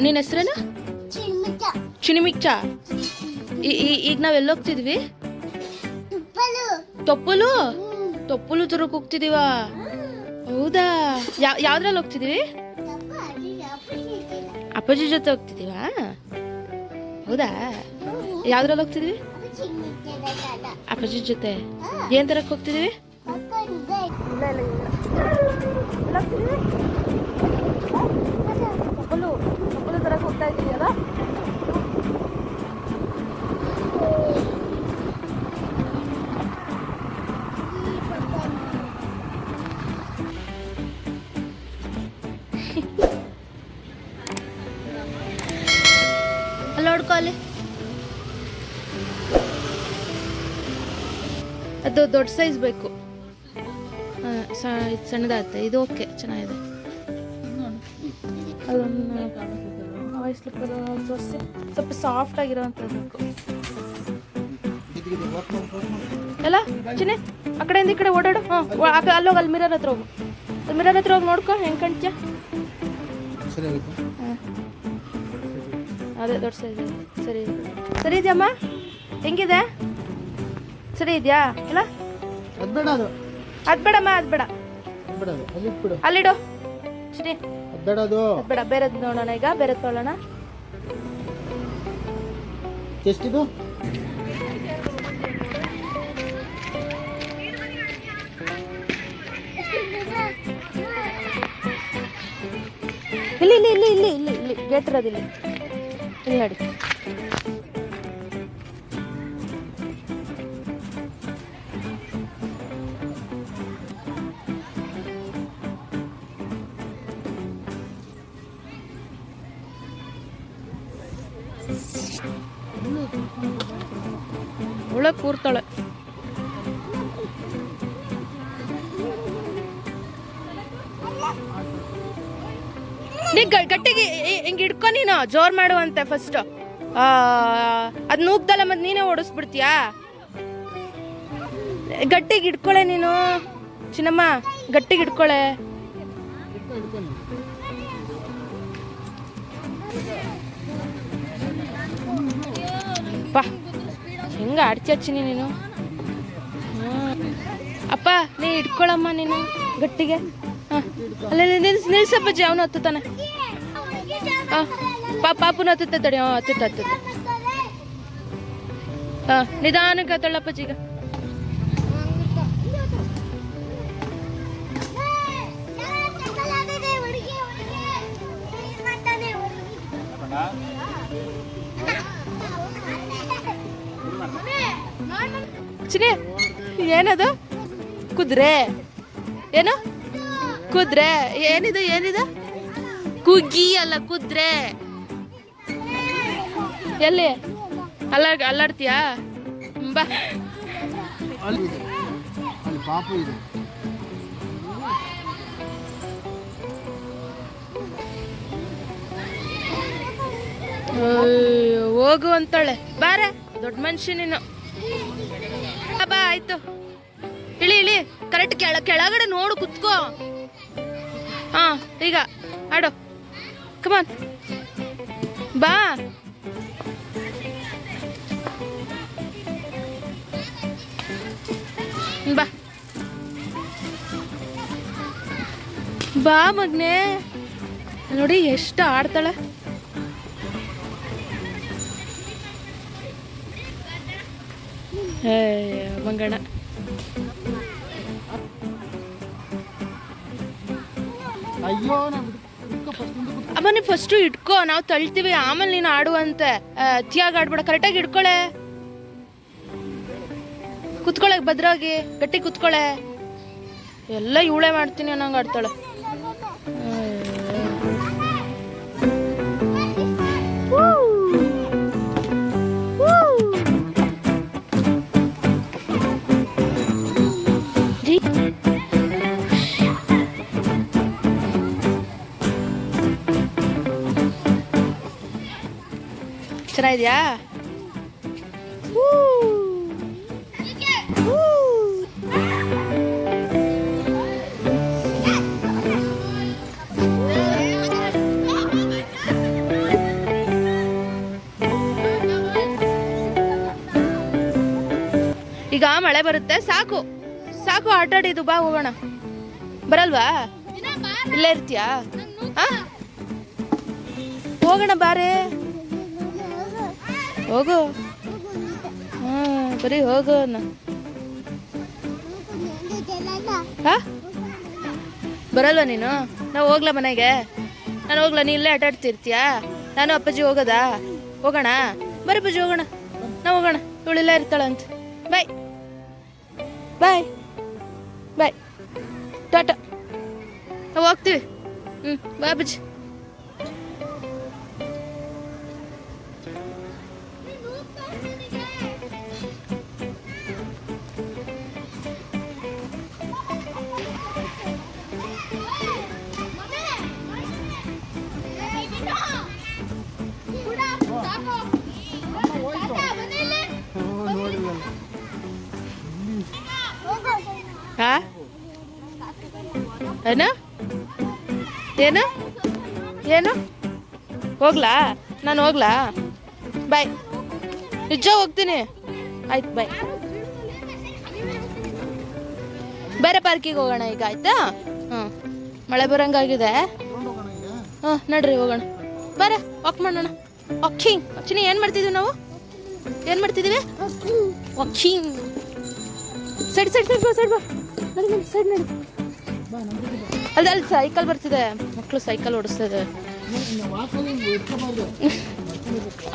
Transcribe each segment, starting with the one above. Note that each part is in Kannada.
ನಿನ್ನ ಹೆಸರೇನು ಚಿಣಿಮಿಕ್ಚ ಈ- ಈಗ ನಾವ್ ಎಲ್ಲೋಗ್ತಿದ್ವಿ ತುಪ್ಪಲು ತೊಪ್ಪಲು ತೊಪ್ಪಲು ತರಕ್ ಹೋಗ್ತಿದೀವ ಹೌದಾ ಯಾವ ಯಾವ್ದ್ರಲ್ಲಿ ಹೋಗ್ತಿದೀವಿ ಅಪ್ಪ ಅದು ಅಪ್ಪ ಅಪ್ಪಾಜಿ ಜೊತೆ ಹೋಗ್ತಿದೀವಾ ಹೌದಾ ಯಾವ್ದ್ರಲ್ಲಿ ಹೋಗ್ತಿದೀವಿ. ಅಪ್ಪಾಜಿ ಜೊತೆ ಇಲ್ಲ ಏನ್ ತರಕ್ ಹೋಗ್ತಿದೀವಿ ಅದು ದೊಡ್ಡ ಸೈಜ್ ಬೇಕು. ಇದು ಸಣ್ಣದಾಗುತ್ತೆ. ಇದು ಓಕೆ, ಚೆನ್ನಾಗಿದೆ. ಅದೊಂದು ವಾಯ್ಸ್ ಸ್ವಲ್ಪ ಸಾಫ್ಟ್ ಆಗಿರೋವಂಥದ್ದು ಎಲ್ಲ, ಚಿನ್ನೆ, ಆ ಕಡೆಯಿಂದ ಈ ಕಡೆ ಓಡಾಡು. ಹಾಂ ಅಲ್ಲೋಗಿ ಅಲ್ಲಿ ಮಿರರ್ ಹತ್ರ ಹೋಗು. ಮಿರರ್ ಹತ್ರ ಹೋಗಿ ನೋಡ್ಕೊ, ಹೆಂಗೆ ಕಾಣ್ತೀಯ? ಅದೇ ದೊಡ್ಡ ಸೈಜ್, ಸರಿ. ಸರಿ ಇದೆಯಮ್ಮ? ಹೆಂಗಿದೆ? ಸರಿ ಇದೆಯಾ ಇಲ್ಲ? ಅದು ಬೇಡ ಅದು. ಅದು ಬೇಡಮ್ಮ ಅದು ಬೇಡ. ಅದು ಅಲ್ಲಿಡು. ಸರಿ ಅದು ಬೇಡ ಅದು. ಅದು ಬೇಡ ಬೇರೆದು ನೋಡೋಣ ಈಗ ಬೇರೆ ನೋಡೋಣ ಎಷ್ಟಿದು? ಇಲ್ಲಿ ಇಲ್ಲಿ ಇಲ್ಲಿ ಇಲ್ಲಿ ಇಲ್ಲಿ ಇಲ್ಲಿ ಗೇಟ್ ಇರೋದು ಇಲ್ಲಿ. ಇಲ್ಲಿ ನೋಡಿ. ಒಳ್ಳೆ ಕೂರ್ತಾಳೆ. ಗಟ್ಟಿಗೆ ಹಿಂಗ್ ಹಿಡ್ಕೊ ನೀನು, ಜೋರ್ ಮಾಡುವಂತೆ ಫಸ್ಟ್ ಅದ್ ನೂಗ್ದಲ್ಲ ಮತ್ ನೀನೇ ಓಡಿಸ್ಬಿಡ್ತೀಯಾ? ಗಟ್ಟಿಗೆ ಹಿಡ್ಕೊಳೆ ನೀನು. ಚಿನ್ನಮ್ಮ, ಗಟ್ಟಿಗೆ ಹಿಡ್ಕೊಳೆ. ಪಾ ಹೆಂಗ ಅಡ್ಚಿ ಹಚ್ಚಿನಿ ನೀನು. ಅಪ್ಪ, ನೀ ಇಟ್ಕೊಳಮ್ಮ ನೀನು ಗಟ್ಟಿಗೆ. ಹಾಂ. ಅಲ್ಲ ನಿಲ್ಸ್ ನಿಲ್ಸಪ್ಪಾಜಿ ಅವನು ಹತ್ತುತ್ತಾನೆ. ಹಾಂ. ಪಾಪುನ ಹತ್ತುತ್ತ ತಡಿ ಹತ್ತುತ್ತ ಹತ್ತುತ್ತ. ಹಾ, ನಿಧಾನಕ್ಕೆ ಹತ್ತಳಪ್ಪಾಜಿ ಈಗ. ಏನದು? ಕುದುರೆ. ಏನು? ಕುದುರೆ. ಏನಿದು ಏನಿದು? ಕುಗ್ಗಿ ಅಲ್ಲ, ಕುದುರೆ. ಎಲ್ಲಿ? ಅಲ್ಲ ಅಲ್ಲಾಡ್ತೀಯಾ? ಬಾ. ಹೋಗು ಅಂತಾಳೆ. ಬಾರೆ, ದೊಡ್ಡ ಮನುಷ್ಯ ನೀನು. ಬಾ, ಆಯ್ತು. ಇಳಿ ಇಳಿ ಕರೆಕ್ಟ್ ಕೆಳ ಕೆಳಗಡೆ ನೋಡು ಕುತ್ಕೋ. ಹಾ ಈಗ ಆಡು. ಕಮಾನ್ ಬಾ. ಬಾ. ಬಾ ಮಗ್ನೆ. ನೋಡಿ ಎಷ್ಟು ಆಡ್ತಾಳೆ. ನಾನು ಫಸ್ಟ್ ಅಮ್ಮ ನೀ ಫಸ್ಟು ಇಟ್ಕೋ ನಾವು ತಳ್ತೀವಿ ಆಮೇಲೆ ನೀನು ಆಡುವಂತೆ. ಅತಿಯಾಗಿ ಆಡ್ಬೇಡ ಕರೆಕ್ಟಾಗಿ ಇಟ್ಕೊಳೆ. ಕುತ್ಕೊಳಕ್ ಭದ್ರಾಗಿ ಗಟ್ಟಿ ಕುತ್ಕೊಳೆ. ಎಲ್ಲ ಇವಳೆ ಮಾಡ್ತೀನಿ ಅನ್ನಂಗೆ ಆಡ್ತಾಳೆ. ಚೆನ್ನಾಗಿದ್ಯಾ ಈಗ ಮಳೆ ಬರುತ್ತೆ, ಸಾಕು. ಸಾಕು, ಆಟ ಆಡಿದು ಬಾ, ಹೋಗೋಣ. ಬರಲ್ವಾ? ಇಲ್ಲೇ ಇರ್ತೀಯಾ? ಹೋಗೋಣ, ಬಾರೇ. ಹೋಗು. ಹಾ ಬರೀ ಹೋಗು ಹಾ? ಬರಲ್ವಾ ನೀನು? ನಾವು ಹೋಗ್ಲಾ ಮನೆಗೆ? ನಾನು ಹೋಗ್ಲಾ, ನೀ ಇಲ್ಲೇ ಆಟ ಆಡ್ತಿರ್ತೀಯಾ? ನಾನು ಅಪ್ಪಾಜಿ ಹೋಗೋದಾ? ಹೋಗೋಣ? ಬರೀ ಅಪ್ಪಾಜಿ ಹೋಗೋಣ. ನಾವು ಹೋಗೋಣ. ಇವಳೆಲ್ಲ ಇರ್ತಾಳಂತ ಬಾಯ್. ಬಾಯ್. ಬಾಯ್. ಟಾಟಾ. ನಾವು ಹೋಗ್ತೀವಿ. ಹ್ಞೂ ಬಾಯ್ ಅಪ್ಪಾಜಿ. ಏನು? ಏನು? ಹೋಗ್ಲಾ? ನಾನು ಹೋಗ್ಲಾ? ಬಾಯ್. ನಿಜ ಹೋಗ್ತೀನಿ. ಆಯ್ತು, ಬಾಯ್. ಬೇರೆ ಪಾರ್ಕಿಗೆ ಹೋಗೋಣ ಈಗ, ಆಯ್ತಾ? ಹ್ಞೂ ಮಳೆ ಬರಂಗಾಗಿದೆ. ಹಾಂ ನಡ್ರಿ, ಹೋಗೋಣ. ಬರ ವಾಕ್ ಮಾಡೋಣ. ವಾಕಿಂಗ್ ಆಕ್ಚುಲಿ ಏನು ಮಾಡ್ತಿದ್ದೀವಿ ನಾವು? ಏನು ಮಾಡ್ತಿದ್ದೀವಿ ವಾಕಿಂಗ್ ಸೈಡ್ ಸೈಡ್ ಸೈಡ್ ಬಾ ಸೈಡ್ ಬಾ. ಸೈಡ್ ನಡಿ. ಅಲ್ಲಿ ಅಲ್ಲಿ ಸೈಕಲ್ ಬರ್ತಿದೆ. ಮಕ್ಕಳು ಸೈಕಲ್ ಓಡಿಸ್ತದೆ.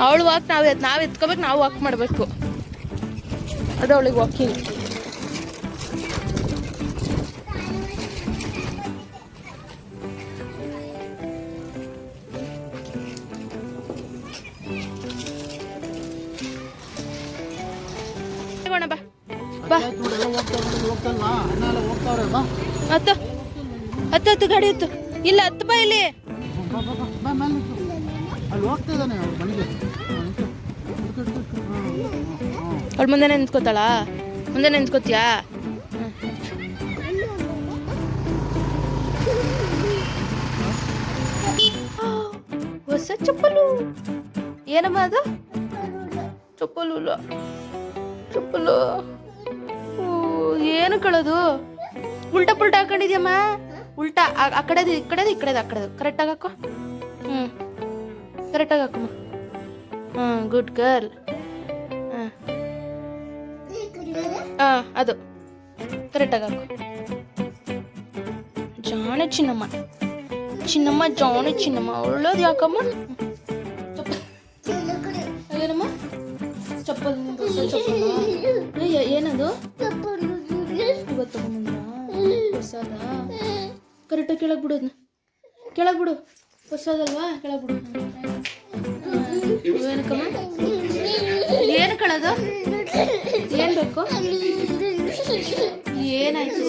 ಅವಳು ವಾಕ್ ನಾವು ನಾವು ಎತ್ಕೋಬೇಕು ನಾವು ವಾಕ್ ಮಾಡಬೇಕು. ಅದು ಅವಳಿಗೆ ವಾಕಿಂಗ್ ಬಾ. ಬಾ ನೋಡೆಲ್ಲ ಹೋಗ್ತಾ ಹೋಗ್ತಲ್ವಾ ಅಣ್ಣ ಎಲ್ಲ ಹೋಗ್ತಾವ್ರೆ ಬಾ ಹತ್ತು ಹತ್ತು ಹತ್ತು ಗಾಡಿ ಹತ್ತು ಇಲ್ಲ, ಹತ್ತು ಬಾ ಇಲ್ಲಿ. ಅವಳು ಮುಂದೆ ನಿಂತ್ಕೋತಾಳ? ಮುಂದೆ ನಿಂತ್ಕೋತೀಯಾ? ಹೊಸ ಚಪ್ಪಲು. ಏನಮ್ಮ ಅದು? ಚಪ್ಪಲು ಚಪ್ಪಲು. ಏನು ಕಳೋದು? ಉಲ್ಟಾ ಪುಲ್ಟಾ ಹಾಕೊಂಡಿದ್ಯಮ್ಮ? ಉಲ್ಟಾ ಆ- ಆ ಕಡೆದು ಈ ಕಡೆದು ಈ ಕಡೆದು ಆ ಕಡೆದು ಕರೆಕ್ಟಾಗಿ ಹಾಕೋ ಹ್ಞೂ ಕರೆಕ್ಟಾಗಿ ಹಾಕಮ್ಮ ಹ್ಞೂ ಗುಡ್ ಗರ್ಲ್ ಹಾಂ ಹಾಂ ಅದು ಕರೆಕ್ಟಾಗಿ ಹಾಕು ಕೆಳಗೆ ಬಿಡು ಅದನ್ನ ಕೆಳಗೆ ಬಿಡು. ಹೊಸದಲ್ವಾ? ಕೆಳಗೆ ಬಿಡು. ಏನಕ್ಕಮ್ಮ? ಏನು ಕಳೋದು? ಏನು ಬೇಕು? ಏನಾಯ್ತು?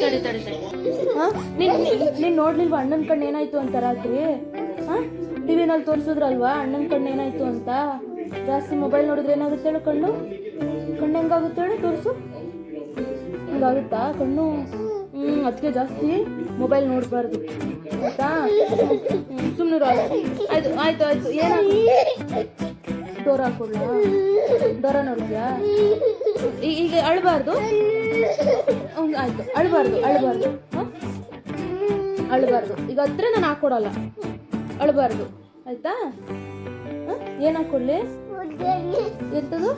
ತಡಿ ತಡಿ ನೀನು ನೀನು ನೋಡ್ಲಿಲ್ವಾ ಅಣ್ಣನ ಕಣ್ಣು ಏನಾಯ್ತು ಅಂತ ರಾತ್ರಿ? ಹಾಂ? ಟಿ ವಿನಲ್ಲಿ ತೋರಿಸಿದ್ರಲ್ವಾ ಅಣ್ಣನ ಕಣ್ಣು ಏನಾಯ್ತು ಅಂತ? ಜಾಸ್ತಿ ಮೊಬೈಲ್ ನೋಡಿದ್ರೆ ಏನಾಗುತ್ತೆ ಹೇಳು ಕಣ್ಣು? ಕಣ್ಣು ಹೆಂಗಾಗುತ್ತೆ ಹೇಳು? ತೋರಿಸು. ಹಿಂಗಾಗುತ್ತಾ? ಕಣ್ಣು ಅದಕ್ಕೆ ಜಾಸ್ತಿ ಮೊಬೈಲ್ ನೋಡಬಾರ್ದು. ಆಯ್ತಾ ಸುಮ್ಮನೆ ಆಯ್ತು ಆಯ್ತು ಆಯ್ತು. ಏನೋ ಡೋರ್ ಹಾಕೊಡ್ಲಾ? ಡೋರ ನೋಡಿದ್ಯಾ ಈಗ ಅಳಬಾರ್ದು. ಆಯ್ತು. ಅಳಬಾರ್ದು ಅಳಬಾರ್ದು. ಅಳಬಾರ್ದು. ಈಗ ಹತ್ರ ನಾನು ಹಾಕೊಡಲ್ಲ. ಅಳಬಾರ್ದು. ಆಯ್ತಾ? ಏನು ಎಂತದು?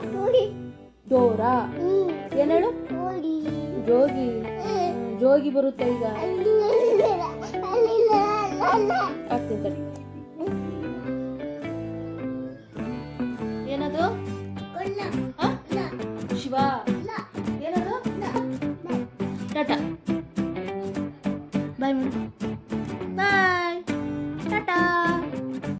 ಡೋರಾ ಏನೇಳು ಜೋಗಿ. ಜೋಗಿ ಬರುತ್ತೆ ಈಗ? ಆಗ್ತೀನಿ